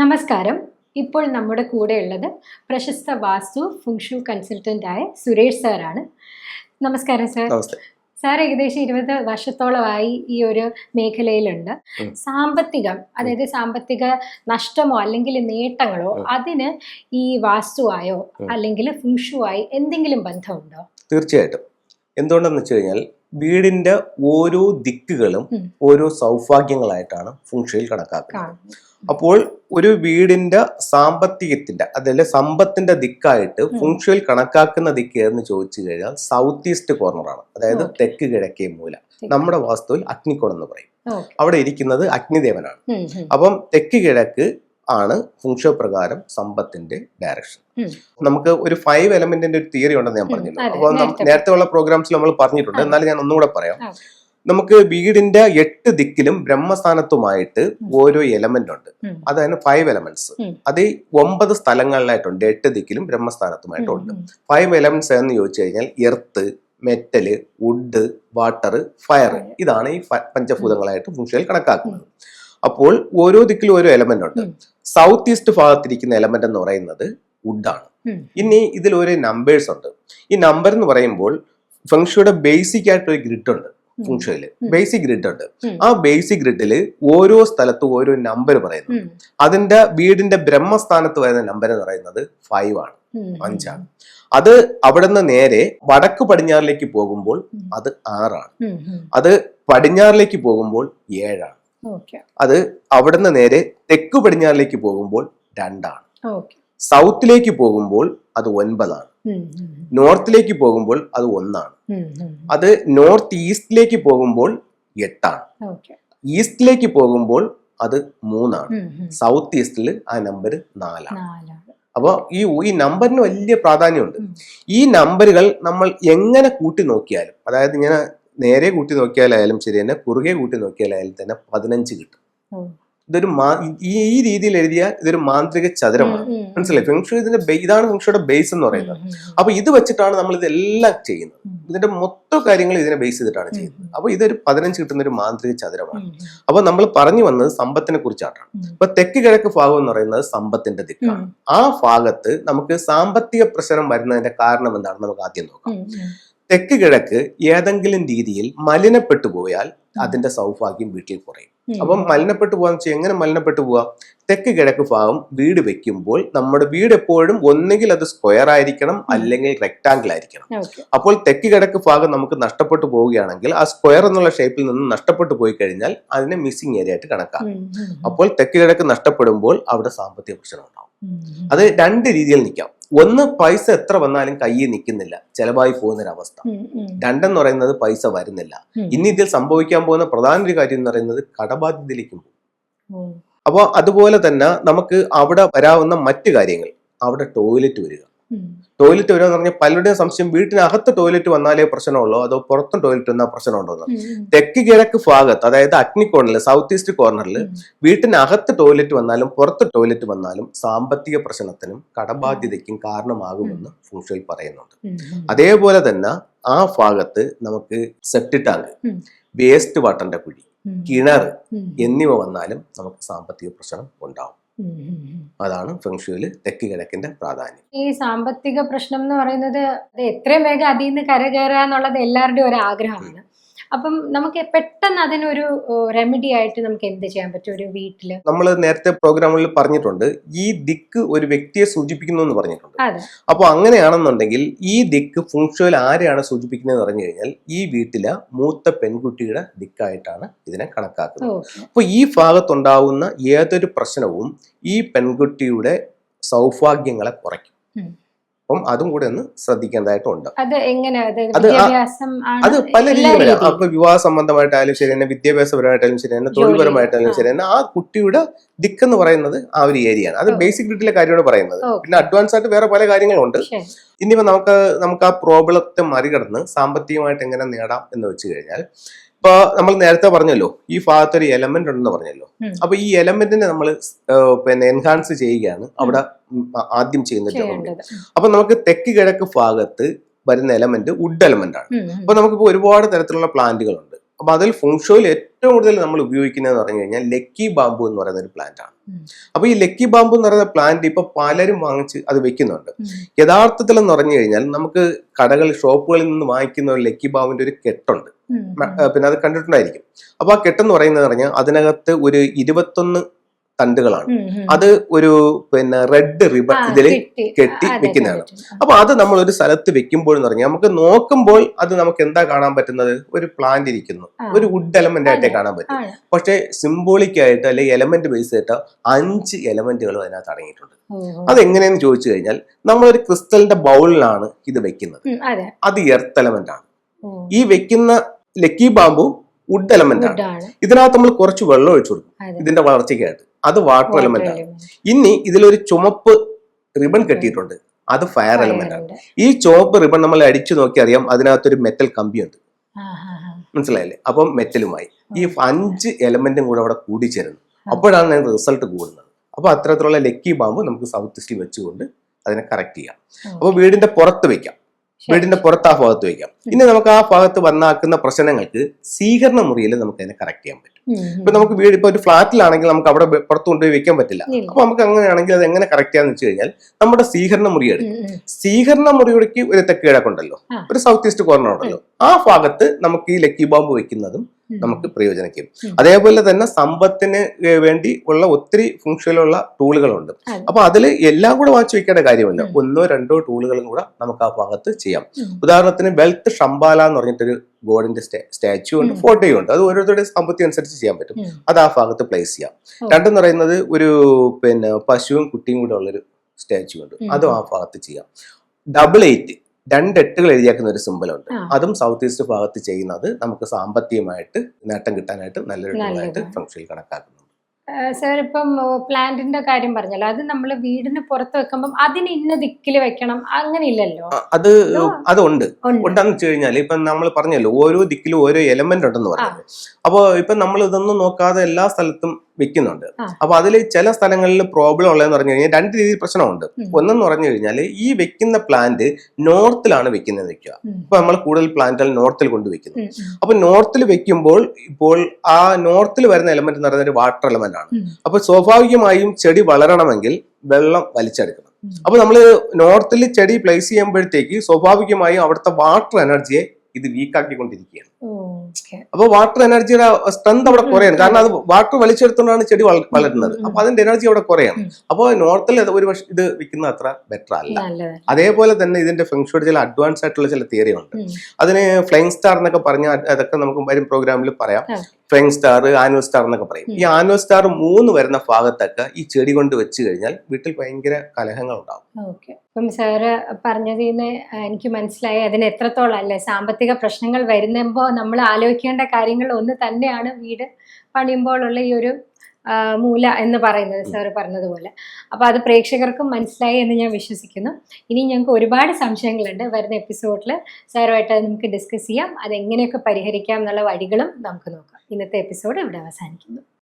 നമസ്കാരം. ഇപ്പോൾ നമ്മുടെ കൂടെ ഉള്ളത് പ്രശസ്ത വാസ്തു ഫുങ്ഷു കൺസൾട്ടന്റ് ആയ സുരേഷ് സാറാണ്. നമസ്കാരം സാർ. സാർ ഏകദേശം ഇരുപത് വർഷത്തോളമായി ഈ ഒരു മേഖലയിലുണ്ട്. സാമ്പത്തികം അതായത് സാമ്പത്തിക നഷ്ടമോ അല്ലെങ്കിൽ നേട്ടങ്ങളോ. അതിന് ഈ വാസ്തുവായോ അല്ലെങ്കിൽ ഫുങ്ഷുവായി എന്തെങ്കിലും ബന്ധമുണ്ടോ? തീർച്ചയായിട്ടും. എന്തുകൊണ്ടെന്ന് വെച്ച് കഴിഞ്ഞാൽ വീടിന്റെ ഓരോ ദിക്കുകളും ഓരോ സൗഭാഗ്യങ്ങളായിട്ടാണ് ഫുങ്ഷയിൽ കണക്കാക്കുന്നത്. അപ്പോൾ ഒരു വീടിന്റെ സാമ്പത്തികത്തിന്റെ അതല്ല സമ്പത്തിന്റെ ദിക്കായിട്ട് ഉം. കണക്കാക്കുന്ന ദിക്ക് എന്ന് ചോദിച്ചു കഴിഞ്ഞാൽ സൗത്ത് ഈസ്റ്റ് കോർണറാണ് അതായത് തെക്ക് കിഴക്കേ മൂല. നമ്മുടെ വാസ്തുവിൽ അഗ്നിക്കോൺ എന്ന് പറയും. അവിടെ ഇരിക്കുന്നത് അഗ്നിദേവനാണ്. അപ്പം തെക്ക് കിഴക്ക് ആണ് ഫുങ്ഷോ പ്രകാരം സമ്പത്തിന്റെ ഡയറക്ഷൻ നമുക്ക് ഒരു ഫൈവ് എലമെന്റിന്റെ ഒരു തിയറി ഉണ്ടെന്ന് ഞാൻ പറഞ്ഞിരുന്നു. അപ്പോൾ നേരത്തെ ഉള്ള പ്രോഗ്രാംസിൽ നമ്മൾ പറഞ്ഞിട്ടുണ്ട്. എന്നാലും ഞാൻ ഒന്നുകൂടെ പറയാം. നമുക്ക് വീടിന്റെ എട്ട് ദിക്കിലും ബ്രഹ്മസ്ഥാനത്തുമായിട്ട് ഓരോ എലമെന്റ് ഉണ്ട്. അതായത് ഫൈവ് എലമെന്റ്സ്. അത് ഒമ്പത് സ്ഥലങ്ങളിലായിട്ടുണ്ട്. എട്ട് ദിക്കിലും ബ്രഹ്മസ്ഥാനത്തുമായിട്ടുണ്ട് ഫൈവ് എലമെന്റ്സ് എന്ന് ചോദിച്ചു കഴിഞ്ഞാൽ earth metal wood water fire ഇതാണ് ഈ പഞ്ചഭൂതങ്ങളായിട്ട് ഫുങ്ഷയിൽ കണക്കാക്കുന്നത്. അപ്പോൾ ഓരോ ദിക്കിലും ഓരോ എലമെന്റ് ഉണ്ട്. സൗത്ത് ഈസ്റ്റ് ഭാഗത്തിരിക്കുന്ന എലമെന്റ് എന്ന് പറയുന്നത് വുഡാണ് ഇനി ഇതിൽ ഓരോ നമ്പേഴ്സ് ഉണ്ട്. ഈ നമ്പർ എന്ന് പറയുമ്പോൾ ഫംഗ്ഷയുടെ ബേസിക് ആയിട്ട് ഒരു ഗ്രിഡ് ഉണ്ട്. ഫംഗ്ഷയിൽ ബേസിക് ഗ്രിഡ് ഉണ്ട്. ആ ബേസിക് ഗ്രിഡിൽ ഓരോ സ്ഥലത്തും ഓരോ നമ്പർ പറയുന്നു. അതിന്റെ വീടിന്റെ ബ്രഹ്മസ്ഥാനത്ത് വരുന്ന നമ്പർ എന്ന് പറയുന്നത് ഫൈവ് ആണ്. അഞ്ചാണ് അത് അവിടുന്ന് നേരെ വടക്ക് പടിഞ്ഞാറിലേക്ക് പോകുമ്പോൾ അത് ആറാണ്. അത് പടിഞ്ഞാറിലേക്ക് പോകുമ്പോൾ ഏഴാണ്. അത് അവിടുന്ന് നേരെ തെക്ക് പടിഞ്ഞാറിലേക്ക് പോകുമ്പോൾ രണ്ടാണ്. സൗത്തിലേക്ക് പോകുമ്പോൾ അത് ഒൻപതാണ്. നോർത്തിലേക്ക് പോകുമ്പോൾ അത് ഒന്നാണ്. അത് നോർത്ത് ഈസ്റ്റിലേക്ക് പോകുമ്പോൾ എട്ടാണ്. ഈസ്റ്റിലേക്ക് പോകുമ്പോൾ അത് മൂന്നാണ്. സൗത്ത് ഈസ്റ്റിൽ ആ നമ്പർ നാലാണ്. അപ്പോൾ ഈ ഈ നമ്പറിന് വലിയ പ്രാധാന്യമുണ്ട്. ഈ നമ്പറുകൾ നമ്മൾ എങ്ങനെ കൂട്ടി നോക്കിയാലും അതായത് ഇങ്ങനെ നേരെ കൂട്ടി നോക്കിയാലായാലും ശരി തന്നെ കുറുകെ കൂട്ടി നോക്കിയാലായാലും തന്നെ പതിനഞ്ച് കിട്ടും. ഇതൊരു ഈ രീതിയിൽ എഴുതിയാൽ ഇതൊരു മാന്ത്രിക ചതുരമാണ്. മനസ്സിലായി? ഫെങ്ഷു ഇതിന്റെ ഇതാണ് ഫെങ്ഷുയുടെ ബേസ് എന്ന് പറയുന്നത്. അപ്പൊ ഇത് വെച്ചിട്ടാണ് നമ്മൾ ഇതെല്ലാം ചെയ്യുന്നത് ഇതിന്റെ മൊത്തം കാര്യങ്ങൾ ഇതിനെ ബേസ് ചെയ്തിട്ടാണ് ചെയ്യുന്നത്. അപ്പൊ ഇതൊരു പതിനഞ്ച് കിട്ടുന്ന ഒരു മാന്ത്രിക ചതുരമാണ്. അപ്പൊ നമ്മൾ പറഞ്ഞു വന്നത് സമ്പത്തിനെ കുറിച്ചാണ്. അപ്പൊ തെക്ക് കിഴക്ക് ഭാഗം എന്ന് പറയുന്നത് സമ്പത്തിന്റെ ദിക്കാണ്. ആ ഭാഗത്ത് നമുക്ക് സാമ്പത്തിക പ്രശ്നം വരുന്നതിന്റെ കാരണം എന്താണ് നമുക്ക് ആദ്യം നോക്കാം. തെക്ക് കിഴക്ക് ഏതെങ്കിലും രീതിയിൽ മലിനപ്പെട്ടു പോയാൽ അതിന്റെ സൗഭാഗ്യം വീട്ടിൽ കുറയും. അപ്പം മലിനപ്പെട്ടു പോകാന്ന് വെച്ചാൽ എങ്ങനെ മലിനപ്പെട്ടു പോവാ? തെക്ക് കിഴക്ക് ഭാഗം വീട് വെക്കുമ്പോൾ നമ്മുടെ വീട് എപ്പോഴും ഒന്നെങ്കിൽ അത് സ്ക്വയർ ആയിരിക്കണം അല്ലെങ്കിൽ റെക്ടാങ്കിൾ ആയിരിക്കണം. അപ്പോൾ തെക്ക് കിഴക്ക് ഭാഗം നമുക്ക് നഷ്ടപ്പെട്ടു പോവുകയാണെങ്കിൽ ആ സ്ക്വയർ എന്നുള്ള ഷേപ്പിൽ നിന്ന് നഷ്ടപ്പെട്ടു പോയി കഴിഞ്ഞാൽ അതിനെ മിസ്സിംഗ് ഏരിയ ആയിട്ട് കണക്കാക്കും. അപ്പോൾ തെക്ക് കിഴക്ക് നഷ്ടപ്പെടുമ്പോൾ അവിടെ സാമ്പത്തിക പ്രശ്നം ഉണ്ടാവും. അത് രണ്ട് രീതിയിൽ നിൽക്കാം. ഒന്ന് പൈസ എത്ര വന്നാലും കയ്യിൽ നിൽക്കുന്നില്ല. ചെലവായി പോകുന്നൊരവസ്ഥ. രണ്ടെന്ന് പറയുന്നത് പൈസ വരുന്നില്ല. ഇനി ഇതിൽ സംഭവിക്കാൻ പോകുന്ന പ്രധാന ഒരു കാര്യം എന്ന് പറയുന്നത് കടബാധ്യതയിലേക്കും പോകും. അപ്പോൾ അതുപോലെ തന്നെ നമുക്ക് അവിടെ വരാവുന്ന മറ്റു കാര്യങ്ങൾ അവിടെ ടോയ്ലറ്റ് വരിക ടോയ്ലറ്റ് വരിക എന്ന് പറഞ്ഞാൽ പലരുടെയും സംശയം വീട്ടിനകത്ത് ടോയ്ലറ്റ് വന്നാലേ പ്രശ്നമുള്ളൂ അതോ പുറത്തും ടോയ്ലറ്റ് വന്നാൽ പ്രശ്നമുണ്ടോ എന്ന്. തെക്ക് കിഴക്ക് ഭാഗത്ത് അതായത് അഗ്നി കോർണറിൽ സൗത്ത് ഈസ്റ്റ് കോർണറിൽ. വീട്ടിനകത്ത് ടോയ്ലറ്റ് വന്നാലും പുറത്ത് ടോയ്ലറ്റ് വന്നാലും സാമ്പത്തിക പ്രശ്നത്തിനും കടബാധ്യതയ്ക്കും കാരണമാകുമെന്ന് ഫുങ്ഷയിൽ പറയുന്നുണ്ട്. അതേപോലെ തന്നെ ആ ഭാഗത്ത് നമുക്ക് സെപ്റ്റി ടാങ്ക് വേസ്റ്റ് വാട്ടറിന്റെ കുഴി. കിണർ. എന്നിവ വന്നാലും നമുക്ക് സാമ്പത്തിക പ്രശ്നം ഉണ്ടാവും. അതാണ് ഫെങ്ഷുവിൽ തെക്ക് കിഴക്കിന്റെ പ്രാധാന്യം ഈ സാമ്പത്തിക പ്രശ്നം എന്ന് പറയുന്നത് എത്രയും വേഗം അതിൽ നിന്ന് കരകയറുക എന്നുള്ളത് എല്ലാവരുടെയും ഒരു ആഗ്രഹമാണ് അപ്പം നമുക്ക് പെട്ടെന്ന് അതിനൊരു റെമഡി ആയിട്ട് നമുക്ക് എന്ത് ചെയ്യാൻ പറ്റും? ഒരു വീട്ടിൽ? നമ്മൾ നേരത്തെ പ്രോഗ്രാമിൽ പറഞ്ഞിട്ടുണ്ട് ഈ ദിക്ക് ഒരു വ്യക്തിയെ സൂചിപ്പിക്കുന്നു എന്ന് പറഞ്ഞിട്ടുണ്ട്. അപ്പൊ അപ്പോൾ അങ്ങനെയാണെന്നുണ്ടെങ്കിൽ ഈ ദിക്ക് ഫുങ്ഷുവൽ ആരെയാണ് സൂചിപ്പിക്കുന്നത് പറഞ്ഞു കഴിഞ്ഞാൽ ഈ വീട്ടിലെ മൂത്ത പെൺകുട്ടിയുടെ ദിക്കായിട്ടാണ് ഇതിനെ കണക്കാക്കുന്നത്. അപ്പൊ അപ്പോൾ ഈ ഭാഗത്തുണ്ടാവുന്ന ഏതൊരു പ്രശ്നവും ഈ പെൺകുട്ടിയുടെ സൗഭാഗ്യങ്ങളെ കുറയ്ക്കും. അപ്പം അതും കൂടെ ഒന്ന് ശ്രദ്ധിക്കേണ്ടതായിട്ടുണ്ട്. അത് അത് പല രീതിയിൽ രീതിയിലും. അപ്പൊ വിവാഹ സംബന്ധമായിട്ടായാലും ശരി തന്നെ വിദ്യാഭ്യാസപരമായിട്ടായാലും ശരി തന്നെ തൊഴിൽപരമായിട്ടായാലും. ശരി തന്നെ ആ കുട്ടിയുടെ ദിക്ക് എന്ന് പറയുന്നത് ആ ഒരു ഏരിയ ആണ് അത് ബേസിക് ഡിറ്റിലെ കാര്യമാണ് പറയുന്നത്. പിന്നെ അഡ്വാൻസ് ആയിട്ട് വേറെ പല കാര്യങ്ങളുണ്ട്. ഇനിയിപ്പോ നമുക്ക് നമുക്ക് ആ പ്രോബ്ലത്തെ മറികടന്ന് സാമ്പത്തികമായിട്ട് എങ്ങനെ നേടാം എന്ന് വെച്ച് കഴിഞ്ഞാൽ ഇപ്പൊ നമ്മൾ നേരത്തെ പറഞ്ഞല്ലോ ഈ ഭാഗത്ത് ഒരു എലമെന്റ് ഉണ്ടെന്ന് പറഞ്ഞല്ലോ. അപ്പൊ ഈ എലമെന്റിനെ നമ്മൾ പിന്നെ എൻഹാൻസ് ചെയ്യുകയാണ് അവിടെ ആദ്യം ചെയ്യുന്ന അപ്പൊ നമുക്ക് തെക്ക് കിഴക്ക് ഭാഗത്ത് വരുന്ന എലമെന്റ് വുഡ് എലമെന്റ് ആണ്. അപ്പൊ നമുക്കിപ്പോ ഒരുപാട് തരത്തിലുള്ള പ്ലാന്റുകൾ ഉണ്ട് അപ്പൊ അതിൽ ഫുങ്ഷോയിൽ ഏറ്റവും കൂടുതൽ നമ്മൾ ഉപയോഗിക്കുന്നതെന്ന് പറഞ്ഞു കഴിഞ്ഞാൽ ലക്കി ബാമ്പു എന്ന് പറയുന്ന ഒരു പ്ലാന്റ് ആണ്. അപ്പൊ ഈ ലക്കി ബാമ്പു എന്ന് പറയുന്ന പ്ലാന്റ് ഇപ്പൊ പലരും വാങ്ങിച്ച് അത് വെക്കുന്നുണ്ട്. യഥാർത്ഥത്തിൽ എന്ന് പറഞ്ഞു കഴിഞ്ഞാൽ നമുക്ക് കടകൾ ഷോപ്പുകളിൽ നിന്ന് വാങ്ങിക്കുന്ന ഒരു ലക്കി ബാമ്പിന്റെ ഒരു കെട്ടുണ്ട്. പിന്നെ അത് കണ്ടിട്ടുണ്ടായിരിക്കും. അപ്പൊ ആ കെട്ടെന്ന് പറയുന്നത് പറഞ്ഞാൽ അതിനകത്ത് ഒരു ഇരുപത്തൊന്ന് തണ്ടുകളാണ്. അത് ഒരു പിന്നെ റെഡ് റിബൺ ഇതിൽ കെട്ടി. വെക്കുന്നതാണ്. അപ്പൊ അത് നമ്മൾ ഒരു സ്ഥലത്ത് വെക്കുമ്പോൾ എന്ന് പറഞ്ഞാൽ നമുക്ക് നോക്കുമ്പോൾ അത് നമുക്ക് എന്താ കാണാൻ പറ്റുന്നത്? ഒരു പ്ലാന്റ് ഇരിക്കുന്നു. ഒരു വുഡ് എലമെന്റ് ആയിട്ടേ കാണാൻ പറ്റും. പക്ഷെ സിംബോളിക് ആയിട്ട് അല്ലെങ്കിൽ എലമെന്റ് ബേസ് ആയിട്ട് അഞ്ച് എലമെന്റുകളും അതിനകത്ത് അടങ്ങിയിട്ടുണ്ട്. അതെങ്ങനെയെന്ന് ചോദിച്ചു കഴിഞ്ഞാൽ നമ്മൾ ഒരു ക്രിസ്റ്റലിന്റെ ബൗളിലാണ് ഇത് വെക്കുന്നത്. അതെ. അത് എർത്ത് എലമെന്റ് ആണ്. ഈ വെക്കുന്ന ലക്കി ബാമ്പു വുഡ് എലമെന്റ് ആണ്. ഇതിനകത്ത് നമ്മൾ കുറച്ച് വെള്ളം ഒഴിച്ചു കൊടുക്കും. ഇതിന്റെ വളർച്ചയ്ക്കായിട്ട് അത് വാട്ടർ എലമെന്റ് ആണ്. ഇനി ഇതിലൊരു ചുമപ്പ് റിബൺ കെട്ടിയിട്ടുണ്ട്. അത് ഫയർ എലമെന്റ് ആണ്. ഈ ചുവപ്പ് റിബൺ നമ്മൾ അടിച്ചു നോക്കി അറിയാം അതിനകത്തൊരു മെറ്റൽ കമ്പിയുണ്ട്. മനസ്സിലായില്ലേ? അപ്പം മെറ്റലുമായി ഈ അഞ്ച് എലമെന്റും കൂടെ അവിടെ കൂടിച്ചേരുന്നു. അപ്പോഴാണ് അതിന് റിസൾട്ട് കൂടുന്നത്. അപ്പൊ അത്തരത്തിലുള്ള ലക്കി ബാമ്പ് നമുക്ക് സൗത്ത് ഈസ്റ്റിൽ വെച്ചുകൊണ്ട് അതിനെ കറക്റ്റ് ചെയ്യാം. അപ്പൊ വീടിന്റെ പുറത്ത് വെക്കാം. വീടിന്റെ പുറത്ത് ആ ഭാഗത്ത് വയ്ക്കാം ഇനി നമുക്ക് ആ ഭാഗത്ത് വന്നാക്കുന്ന പ്രശ്നങ്ങൾക്ക് സ്വീകരണ മുറിയിൽ നമുക്ക് അതിനെ കറക്റ്റ് ചെയ്യാൻ പറ്റും. ഇപ്പൊ നമുക്ക് വീട് ഇപ്പൊ ഒരു ഫ്ലാറ്റിലാണെങ്കിൽ നമുക്ക് അവിടെ പുറത്തു കൊണ്ടുപോയി വെക്കാൻ പറ്റില്ല. അപ്പൊ നമുക്ക് അങ്ങനെയാണെങ്കിൽ അത് എങ്ങനെ കറക്റ്റ് ചെയ്യാന്ന് വെച്ച് കഴിഞ്ഞാൽ നമ്മുടെ സ്വീകരണ മുറി എടുക്കും. സ്വീകരണ മുറിയുടെ ഒരു തെക്ക് കിഴക്കുണ്ടല്ലോ. ഒരു സൗത്ത് ഈസ്റ്റ് കോർണർ ഉണ്ടല്ലോ. ആ ഭാഗത്ത് നമുക്ക് ഈ ലക്കി ബോംബ് വെക്കുന്നതും നമുക്ക് പ്രയോജനിക്കും. അതേപോലെ തന്നെ സമ്പത്തിന് വേണ്ടി ഉള്ള ഒത്തിരി ഫംഗ്ഷനിലുള്ള ടൂളുകളുണ്ട്. അപ്പൊ അതിൽ എല്ലാം കൂടെ വാച്ച് വെക്കേണ്ട കാര്യമില്ല. ഒന്നോ രണ്ടോ ടൂളുകളും കൂടെ നമുക്ക് ആ ഭാഗത്ത് ചെയ്യാം. ഉദാഹരണത്തിന് വെൽത്ത് ഷംബാല എന്ന് പറഞ്ഞിട്ടൊരു ഗോഡിന്റെ സ്റ്റാച്ചു ഉണ്ട് ഫോട്ടോയും ഉണ്ട്. അത് ഓരോരുത്തരുടെ സാമ്പത്തികം അനുസരിച്ച് ചെയ്യാൻ പറ്റും. അത് ആ ഭാഗത്ത് പ്ലേസ് ചെയ്യാം. രണ്ടെന്ന് പറയുന്നത് ഒരു പിന്നെ പശുവും കുട്ടിയും കൂടെ ഉള്ളൊരു സ്റ്റാച്ചു ഉണ്ട്. അതും ആ ഭാഗത്ത് ചെയ്യാം. ഡബിൾ എയ്റ്റ് രണ്ട് എട്ടുകൾ എഴുതിയാക്കുന്ന ഒരു സിമ്പലുണ്ട് അതും സൗത്ത് ഈസ്റ്റ് ഭാഗത്ത് ചെയ്യുന്നത് നമുക്ക് സാമ്പത്തികമായിട്ട് നേട്ടം കിട്ടാനായിട്ട് നല്ലൊരു ടൂളായിട്ട്. ഫംഗ്ഷനിൽ കണക്കാക്കുന്നുണ്ട് സാർ ഇപ്പം പ്ലാന്റിന്റെ കാര്യം പറഞ്ഞല്ലോ. അത് നമ്മൾ വീടിന് പുറത്ത് വെക്കുമ്പോൾ അതിന് ഇന്ന ദിക്കിൽ വെക്കണം. അങ്ങനെ ഇല്ലല്ലോ അത് അതുണ്ട്. ഉണ്ടെന്ന് ഉണ്ടാന്ന് വെച്ച് കഴിഞ്ഞാൽ ഇപ്പം നമ്മൾ പറഞ്ഞല്ലോ ഓരോ ദിക്കിലും ഓരോ എലമെന്റ് ഉണ്ടെന്ന് പറഞ്ഞു അപ്പോൾ ഇപ്പൊ നമ്മൾ ഇതൊന്നും നോക്കാതെ എല്ലാ സ്ഥലത്തും വെക്കുന്നുണ്ട്. അപ്പൊ അതിൽ ചില സ്ഥലങ്ങളിൽ പ്രോബ്ലം ഉള്ളതെന്ന് പറഞ്ഞു കഴിഞ്ഞാൽ രണ്ട് രീതിയിൽ പ്രശ്നമുണ്ട്. ഒന്നെന്ന് പറഞ്ഞു കഴിഞ്ഞാൽ ഈ വെക്കുന്ന പ്ലാന്റ് നോർത്തിലാണ് വെക്കുന്നത് വെക്കുക. ഇപ്പൊ നമ്മൾ കൂടുതൽ പ്ലാന്റുകൾ നോർത്തിൽ കൊണ്ട് വെക്കുന്നു. അപ്പൊ നോർത്തിൽ വെക്കുമ്പോൾ ഇപ്പോൾ ആ നോർത്തിൽ വരുന്ന എലമെന്റ് എന്ന് പറയുന്നത് ഒരു വാട്ടർ എലമെന്റ് ആണ് അപ്പൊ സ്വാഭാവികമായും ചെടി വളരണമെങ്കിൽ വെള്ളം വലിച്ചെടുക്കണം. അപ്പൊ നമ്മൾ നോർത്തിൽ ചെടി പ്ലേസ് ചെയ്യുമ്പോഴത്തേക്ക് സ്വാഭാവികമായും അവിടുത്തെ വാട്ടർ എനർജിയെ ഇത് വീക്കാക്കിക്കൊണ്ടിരിക്കുകയാണ്. ഓ, okay. അപ്പൊ വാട്ടർ എനർജിയുടെ സ്ട്രെങ്ത് അവിടെ കുറയാണ്. കാരണം അത് വാട്ടർ വലിച്ചെടുത്തുകൊണ്ടാണ് ചെടി വള- വളരുന്നത്. അപ്പൊ അതിന്റെ എനർജി അവിടെ കുറയാണ്. അപ്പോൾ നോർത്തിൽ ഒരു പക്ഷേ ഇത് വിൽക്കുന്ന അത്ര ബെറ്റർ അല്ല. അതേപോലെ തന്നെ ഇതിന്റെ ഫെങ്ഷോയുടെ ചില അഡ്വാൻസ് ആയിട്ടുള്ള ചില തിയറി ഉണ്ട്. അതിന് ഫ്ലൈങ് സ്റ്റാർ എന്നൊക്കെ പറഞ്ഞാൽ അതൊക്കെ നമുക്ക് വരും പ്രോഗ്രാമിൽ പറയാം. ആ. സ്റ്റാർ ആനുവൽ സ്റ്റാർ എന്നൊക്കെ പറയും. ഈ ആനുവൽ സ്റ്റാർ മൂന്ന് വരുന്ന ഭാഗത്തൊക്കെ ഈ ചെടി കൊണ്ട് വെച്ച് കഴിഞ്ഞാൽ വീട്ടിൽ ഭയങ്കര കലഹങ്ങൾ ഉണ്ടാവും ഇപ്പം സാറ് പറഞ്ഞതിൽ നിന്ന് എനിക്ക് മനസ്സിലായി അതിന് എത്രത്തോളം അല്ലേ? സാമ്പത്തിക പ്രശ്നങ്ങൾ വരുമ്പോൾ നമ്മൾ ആലോചിക്കേണ്ട കാര്യങ്ങൾ ഒന്ന് തന്നെയാണ് വീട് പണിയുമ്പോഴുള്ള ഈ ഒരു മൂല എന്ന് പറയുന്നത് സാർ പറഞ്ഞതുപോലെ. അപ്പോൾ അത് പ്രേക്ഷകർക്കും മനസ്സിലായി എന്ന് ഞാൻ വിശ്വസിക്കുന്നു. ഇനി ഞങ്ങൾക്ക് ഒരുപാട് സംശയങ്ങളുണ്ട്. വരുന്ന എപ്പിസോഡിൽ സാറുമായിട്ട് നമുക്ക് ഡിസ്കസ് ചെയ്യാം. അതെങ്ങനെയൊക്കെ പരിഹരിക്കാം എന്നുള്ള വഴികളും നമുക്ക് നോക്കാം. ഇന്നത്തെ എപ്പിസോഡ് ഇവിടെ അവസാനിക്കുന്നു.